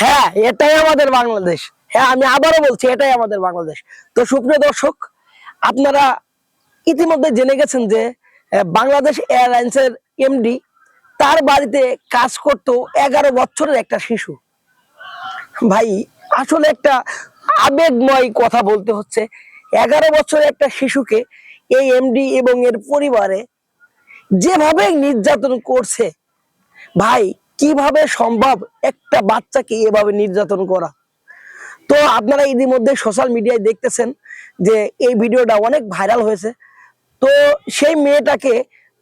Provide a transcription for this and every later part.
হ্যাঁ এটাই আমাদের বাংলাদেশ। হ্যাঁ আমি আবারও বলছি, এটাই আমাদের বাংলাদেশ। তো সুপ্রিয় দর্শক, আপনারা ইতিমধ্যে জেনে গেছেন যে বাংলাদেশ এয়ারলাইন্সের এমডি তার বাড়িতে কাজ করতো এগারো বছরের একটা শিশু। ভাই, আসলে একটা আবেগময় কথা বলতে হচ্ছে, এগারো বছরের একটা শিশুকে এই এমডি এবং এর পরিবারে যেভাবে নির্যাতন করছে, ভাই কীভাবে সম্ভব একটা বাচ্চাকে এভাবে নির্যাতন করা? তো আপনারা ইতিমধ্যে সোশ্যাল মিডিয়ায় দেখতেছেন যে এই ভিডিওটা অনেক ভাইরাল হয়েছে। তো সেই মেয়েটাকে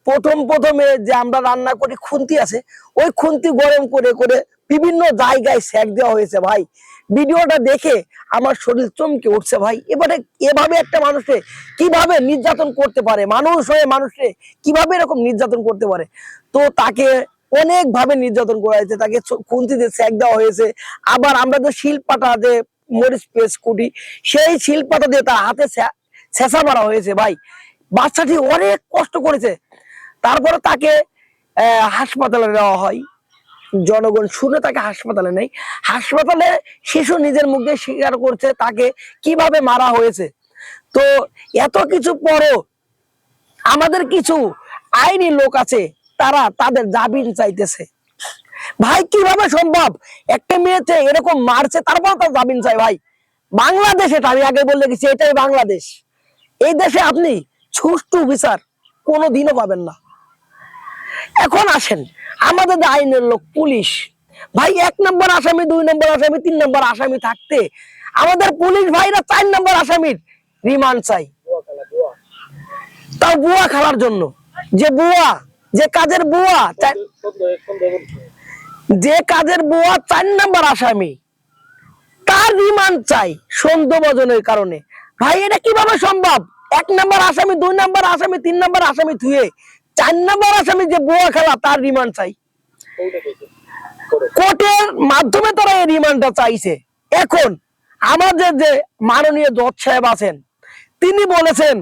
প্রথম প্রথমে যে আমরা রান্না করি খুন্তি আছে, ওই খুন্তি গরম করে করে বিভিন্ন জায়গায় স্যাক দেওয়া হয়েছে ভাই। ভিডিওটা দেখে আমার শরীর চমকে উঠছে ভাই। এবারে এভাবে একটা মানুষকে কীভাবে নির্যাতন করতে পারে? মানুষ হয়ে মানুষকে কীভাবে এরকম নির্যাতন করতে পারে? তো তাকে অনেক ভাবে নির্যাতন করা হয়েছে তাকে খুন্তিতে স্যাক দেওয়া হয়েছে। আবার আমরা যে শিলপাটা যে মরিচ পেস্ট কুটি, সেই শিলপাটা দিয়ে তার হাতে ছেঁচা মারা হয়েছে ভাই। বাচ্চাটি অনেক কষ্ট করেছে। তারপরে তাকে হাসপাতালে নেওয়া হয়। জনগণ শুনে তাকে হাসপাতালে নেই হাসপাতালে শিশু নিজের মুখে স্বীকার করছে তাকে কীভাবে মারা হয়েছে। তো এত কিছু পরও আমাদের কিছু আইনি লোক আছে তারা তাদের জামিন চাইতেছে। ভাই, কীভাবে সম্ভব? একটা মেয়েতে এরকম মারছে, তারপর তার জামিন চাই ভাই। বাংলাদেশ এটা, আমি আগে বলে গেছি, এটাই বাংলাদেশ। এই দেশে আপনি সুষ্ঠু বিচার কোনো দিনও পাবেন না। এখন আসেন, আমাদের আইনের লোক, পুলিশ। ভাই, এক নম্বর আসামি, দুই নম্বর আসামি, তিন নম্বর আসামি থাকতে আমাদের পুলিশ ভাইরা চার নম্বর আসামির রিমান্ড চাই। তাও বুয়া খেলার জন্য। যে বুয়া যে কাজের বুয়া যে কাজের বুয়া চার নম্বর আসামি তার রিমান্ড চাই সন্দেহভজনের কারণে। ভাই এটা কীভাবে সম্ভব? এক নম্বর আসামি দুই নম্বর আসামি তিন নম্বর আসামি থুয়ে চার নম্বর আসামি যে বুয়া খেলা তার রিমান্ড চাই। কোর্টের মাধ্যমে তারা এই রিমান্ডটা চাইছে। এখন আমাদের যে মাননীয় জজ সাহেব আছেন তিনি বলেছেন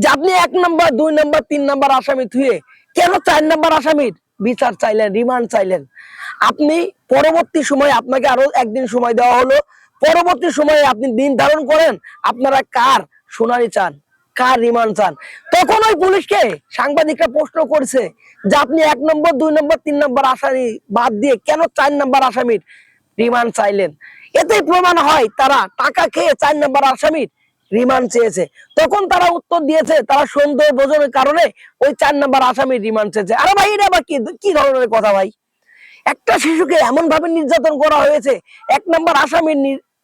যে আপনি এক নম্বর দুই নাম্বার তিন নম্বর আসামি থুয়ে কেন চার নম্বর আসামির? বিচার চাইলেন রিমান্ড চাইলেন। আপনি পরবর্তী সময় আপনাকে আরও একদিন সময় দেওয়া হলো। পরবর্তী সময়ে আপনি দিন ধারণ করেন, আপনারা কার শুনানি চান, কার রিমান্ড চান? তখন ওই পুলিশকে সাংবাদিকরা প্রশ্ন করছে যে আপনি এক নম্বর, দুই নম্বর, তিন নম্বর আসামি বাদ দিয়ে কেন চার নম্বর আসামির রিমান্ড চাইলেন? এতেই প্রমাণ হয় তারা টাকা খেয়ে চার নম্বর আসামির রিমান্ড চেয়েছে। তখন তারা উত্তর দিয়েছে, তারা সন্দেহ বোঝনের কারণে ওই চার নম্বর আসামির রিমান্ড চেয়েছে। আরে ভাই, এটা আবার কি কি ধরনের কথা ভাই? একটা শিশুকে এমন ভাবে নির্যাতন করা হয়েছে, এক নম্বর আসামির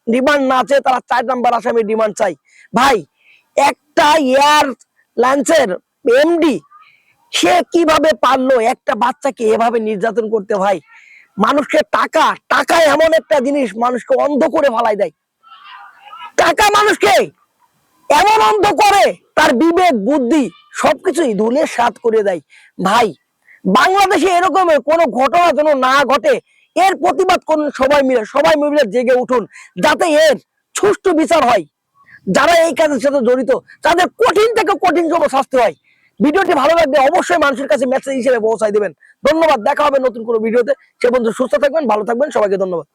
ডিমান্ড না চেয়ে তারা চার নাম্বার আসামির ডিমান্ড চাই ভাই, একটা এয়ার লাঞ্চের এমডি সে কীভাবে পারল একটা বাচ্চাকে এভাবে নির্যাতন করতে ভাই? মানুষকে টাকা টাকা এমন একটা জিনিস মানুষকে অন্ধ করে ফেলাই দেয়। টাকা মানুষকে এমন অন্ধ করে তার বিবেক, বুদ্ধি সবকিছুই ধুলে সাত করে দেয়। ভাই, বাংলাদেশে এরকমের কোনো ঘটনা যেন না ঘটে, এর প্রতিবাদ করুন সবাই মিলে সবাই মিলে জেগে উঠুন, যাতে এর সুষ্ঠু বিচার হয়। যারা এই কাজের সাথে জড়িত, তাদের কঠিন থেকে কঠিন জন্য শাস্তি হয়। ভিডিওটি ভালো লাগলে অবশ্যই মানুষের কাছে মেসেজ হিসেবে পৌঁছায় দেবেন। ধন্যবাদ, দেখা হবে নতুন কোনো ভিডিওতে। সে বন্ধু সুস্থ থাকবেন, ভালো থাকবেন, সবাইকে ধন্যবাদ।